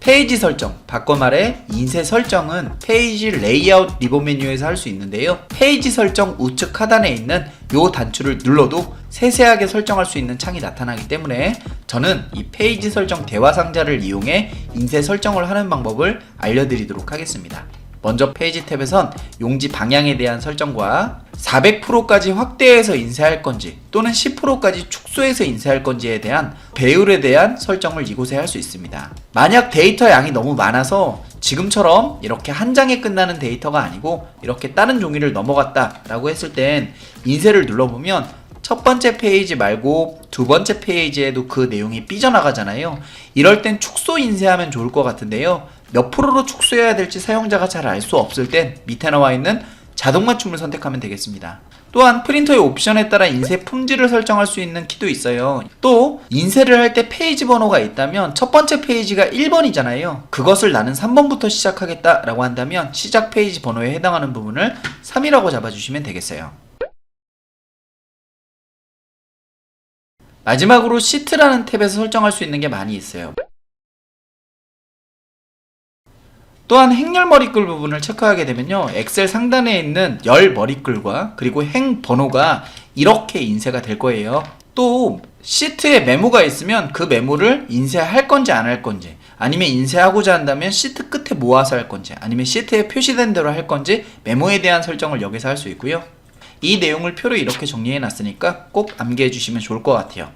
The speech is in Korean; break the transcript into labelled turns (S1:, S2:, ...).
S1: 페이지 설정, 바꿔 말해 인쇄 설정은 페이지 레이아웃 리본 메뉴에서 할 수 있는데요. 페이지 설정 우측 하단에 있는 요 단추를 눌러도 세세하게 설정할 수 있는 창이 나타나기 때문에 저는 이 페이지 설정 대화 상자를 이용해 인쇄 설정을 하는 방법을 알려드리도록 하겠습니다. 먼저 페이지 탭에선 용지 방향에 대한 설정과 400%까지 확대해서 인쇄할 건지 또는 10%까지 축소해서 인쇄할 건지에 대한 배율에 대한 설정을 이곳에 할 수 있습니다. 만약 데이터 양이 너무 많아서 지금처럼 이렇게 한 장에 끝나는 데이터가 아니고 이렇게 다른 종이를 넘어갔다 라고 했을 땐 인쇄를 눌러보면 첫 번째 페이지 말고 두 번째 페이지에도 그 내용이 삐져나가잖아요. 이럴 땐 축소 인쇄하면 좋을 것 같은데요. 몇 프로로 축소해야 될지 사용자가 잘 알 수 없을 땐 밑에 나와 있는 자동 맞춤을 선택하면 되겠습니다. 또한 프린터의 옵션에 따라 인쇄 품질을 설정할 수 있는 키도 있어요. 또 인쇄를 할 때 페이지 번호가 있다면 첫 번째 페이지가 1번이잖아요. 그것을 나는 3번부터 시작하겠다라고 한다면 시작 페이지 번호에 해당하는 부분을 3이라고 잡아주시면 되겠어요. 마지막으로 시트라는 탭에서 설정할 수 있는 게 많이 있어요. 또한 행렬 머리글 부분을 체크하게 되면요. 엑셀 상단에 있는 열 머리글과 그리고 행 번호가 이렇게 인쇄가 될 거예요. 또 시트에 메모가 있으면 그 메모를 인쇄할 건지 안 할 건지 아니면 인쇄하고자 한다면 시트 끝에 모아서 할 건지 아니면 시트에 표시된 대로 할 건지 메모에 대한 설정을 여기서 할 수 있고요. 이 내용을 표로 이렇게 정리해 놨으니까 꼭 암기해 주시면 좋을 것 같아요.